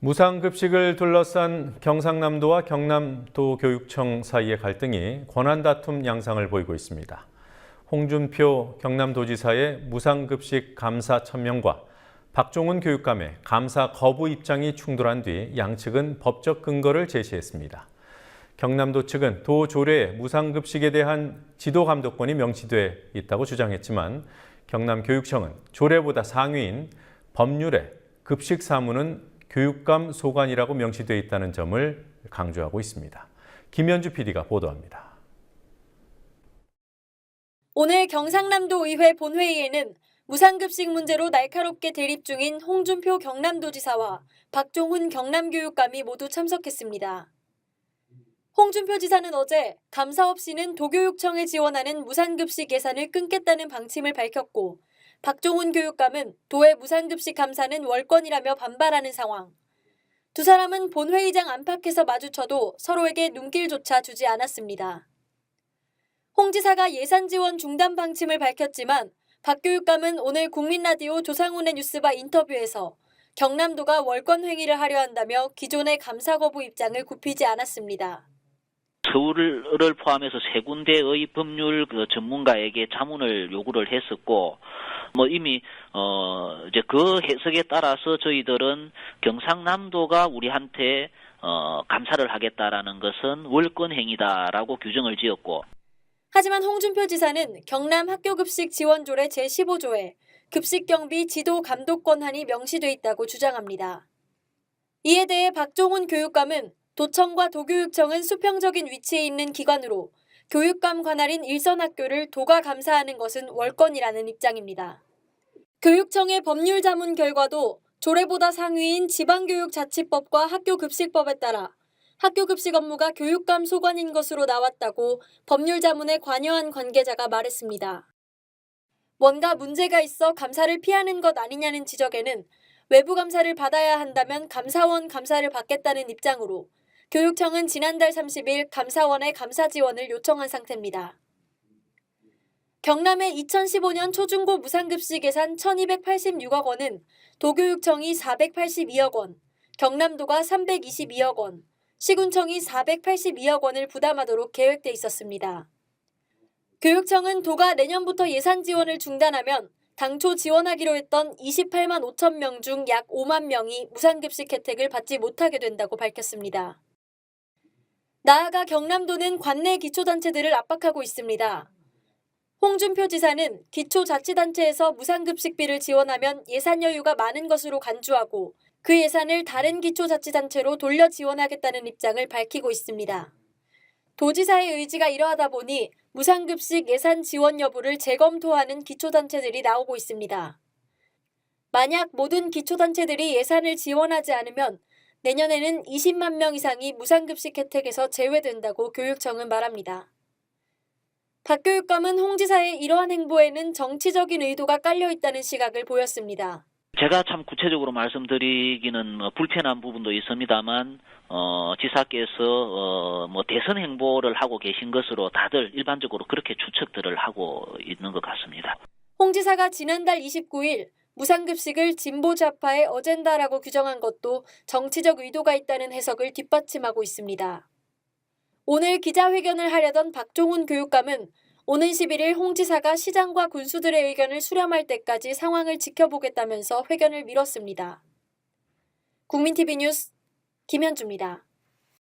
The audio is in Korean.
무상급식을 둘러싼 경상남도와 경남도 교육청 사이의 갈등이 권한 다툼 양상을 보이고 있습니다. 홍준표 경남도지사의 무상급식 감사 천명과 박종훈 교육감의 감사 거부 입장이 충돌한 뒤 양측은 법적 근거를 제시했습니다. 경남도 측은 도 조례에 무상급식에 대한 지도 감독권이 명시돼 있다고 주장했지만 경남교육청은 조례보다 상위인 법률에 급식 사무는 교육감 소관이라고 명시돼 있다는 점을 강조하고 있습니다. 김현주 PD가 보도합니다. 오늘 경상남도 의회 본회의에는 무상급식 문제로 날카롭게 대립 중인 홍준표 경남도지사와 박종훈 경남교육감이 모두 참석했습니다. 홍준표 지사는 어제 감사 없이는 도교육청에 지원하는 무상급식 예산을 끊겠다는 방침을 밝혔고 박종훈 교육감은 도의 무상급식 감사는 월권이라며 반발하는 상황. 두 사람은 본회의장 안팎에서 마주쳐도 서로에게 눈길조차 주지 않았습니다. 홍 지사가 예산 지원 중단 방침을 밝혔지만 박 교육감은 오늘 국민라디오 조상훈의 뉴스바 인터뷰에서 경남도가 월권 행위를 하려 한다며 기존의 감사 거부 입장을 굽히지 않았습니다. 서울을 포함해서 세 군데의 법률 그 전문가에게 자문을 요구를 했었고 뭐 이미 어 이제 그 해석에 따라서 저희들은 경상남도가 우리한테 어 감사를 하겠다라는 것은 월권 행위다라고 규정을 지었고 하지만 홍준표 지사는 경남 학교급식 지원조례 제15조에 급식 경비 지도 감독 권한이 명시돼 있다고 주장합니다. 이에 대해 박종훈 교육감은 도청과 도교육청은 수평적인 위치에 있는 기관으로 교육감 관할인 일선학교를 도가 감사하는 것은 월권이라는 입장입니다. 교육청의 법률 자문 결과도 조례보다 상위인 지방교육자치법과 학교급식법에 따라 학교급식 업무가 교육감 소관인 것으로 나왔다고 법률 자문에 관여한 관계자가 말했습니다. 뭔가 문제가 있어 감사를 피하는 것 아니냐는 지적에는 외부 감사를 받아야 한다면 감사원 감사를 받겠다는 입장으로 교육청은 지난달 30일 감사원에 감사 지원을 요청한 상태입니다. 경남의 2015년 초중고 무상급식 예산 1286억 원은 도교육청이 482억 원, 경남도가 322억 원, 시군청이 482억 원을 부담하도록 계획돼 있었습니다. 교육청은 도가 내년부터 예산 지원을 중단하면 당초 지원하기로 했던 28만 5천 명 중 약 5만 명이 무상급식 혜택을 받지 못하게 된다고 밝혔습니다. 나아가 경남도는 관내 기초단체들을 압박하고 있습니다. 홍준표 지사는 기초자치단체에서 무상급식비를 지원하면 예산 여유가 많은 것으로 간주하고 그 예산을 다른 기초자치단체로 돌려 지원하겠다는 입장을 밝히고 있습니다. 도지사의 의지가 이러하다 보니 무상급식 예산 지원 여부를 재검토하는 기초단체들이 나오고 있습니다. 만약 모든 기초단체들이 예산을 지원하지 않으면 내년에는 20만 명 이상이 무상급식 혜택에서 제외된다고 교육청은 말합니다. 박 교육감은 홍 지사의 이러한 행보에는 정치적인 의도가 깔려 있다는 시각을 보였습니다. 제가 참 구체적으로 말씀드리기는 뭐 불편한 부분도 있습니다만 어 지사께서 어 뭐 대선 행보를 하고 계신 것으로 다들 일반적으로 그렇게 추측들을 하고 있는 것 같습니다. 홍 지사가 지난달 29일 무상급식을 진보 좌파의 어젠다라고 규정한 것도 정치적 의도가 있다는 해석을 뒷받침하고 있습니다. 오늘 기자회견을 하려던 박종훈 교육감은 오는 11일 홍 지사가 시장과 군수들의 의견을 수렴할 때까지 상황을 지켜보겠다면서 회견을 미뤘습니다. 국민TV 뉴스 김현주입니다.